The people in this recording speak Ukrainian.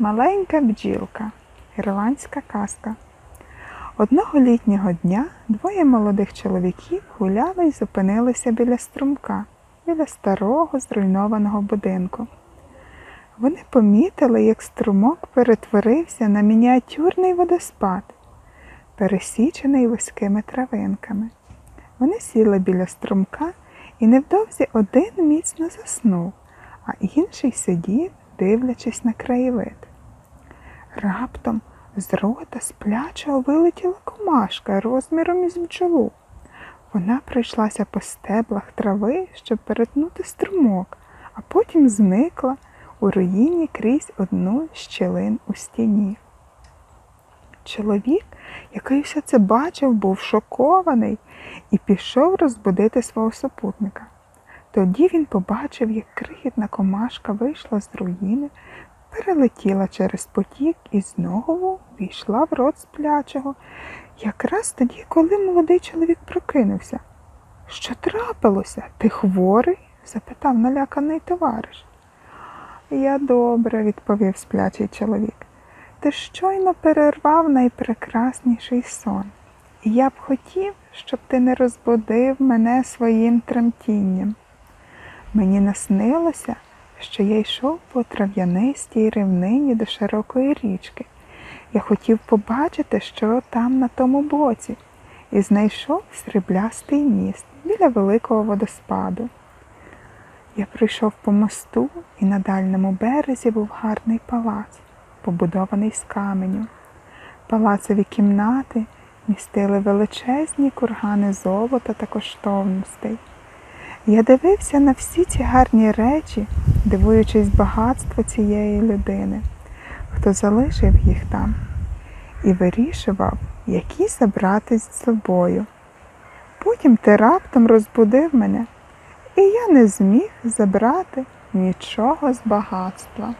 Маленька бджілка. Ірландська казка. Одного літнього дня двоє молодих чоловіків гуляли і зупинилися біля струмка, біля старого зруйнованого будинку. Вони помітили, як струмок перетворився на мініатюрний водоспад, пересічений вузькими травинками. Вони сіли біля струмка, і невдовзі один міцно заснув, а інший сидів, дивлячись на краєвид. Раптом з рота сплячого вилетіла комашка розміром із бджолу. Вона пройшлася по стеблах трави, щоб перетнути струмок, а потім зникла у руїні крізь одну з щілин у стіні. Чоловік, який все це бачив, був шокований і пішов розбудити свого супутника. Тоді він побачив, як крихітна комашка вийшла з руїни, перелетіла через потік і знову війшла в рот сплячого, якраз тоді, коли молодий чоловік прокинувся. Що трапилося? Ти хворий? запитав наляканий товариш. Я добре, відповів сплячий чоловік. Ти щойно перервав найпрекрасніший сон. Я б хотів, щоб ти не розбудив мене своїм тремтінням. Мені наснилося, що я йшов по трав'янистій рівнині до широкої річки. Я хотів побачити, що там на тому боці, і знайшов сріблястий міст біля великого водоспаду. Я прийшов по мосту, і на дальньому березі був гарний палац, побудований з каменю. Палацові кімнати містили величезні кургани золота та коштовностей. Я дивився на всі ці гарні речі, дивуючись багатству цієї людини, хто залишив їх там, і вирішував, які забрати з собою. Потім ти раптом розбудив мене, і я не зміг забрати нічого з багатства.